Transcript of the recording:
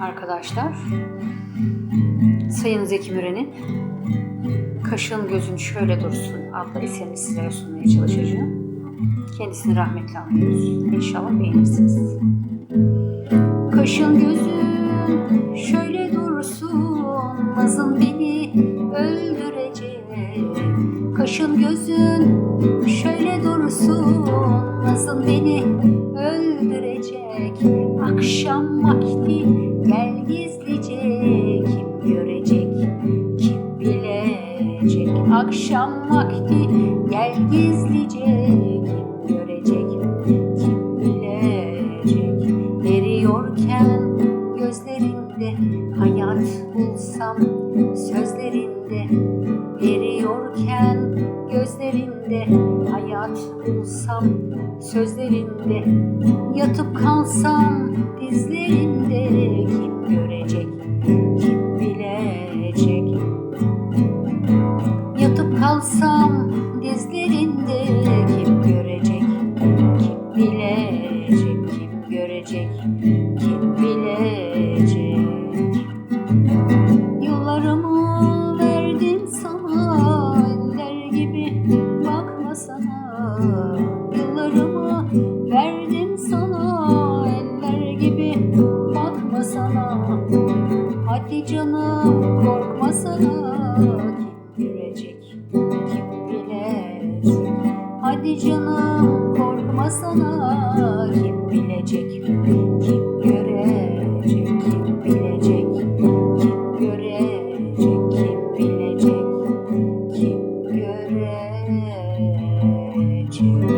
arkadaşlar. Sayın Zeki Müren'in Kaşın Gözün Şöyle Dursun adlı eserini sizlere sunmaya çalışacağım. Kendisini rahmetle anıyoruz. İnşallah beğenirsiniz. Kaşın gözün şöyle dursun Nazın beni öldürecek Kaşın gözün şöyle dursun Nazın beni öldürecek? Akşam vakti gel gizlice Kim görecek kim bilecek? Akşam vakti gel gizlice Kim görecek kim bilecek? Eriyorken gözlerinde hayat bulsam sözlerinde Eriyorken gözlerinde hayat bulsam sözlerinde Yatıp kalsam dizlerinde Yıllarımı verdim sana eller gibi bakma sana. Hadi canım korkma sana kim görecek kim bilecek Hadi canım korkma sana 记得。